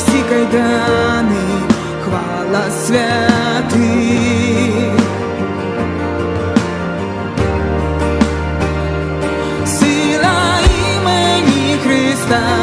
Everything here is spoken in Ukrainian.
Всі кайданы, хвала святих. сила имени Христа.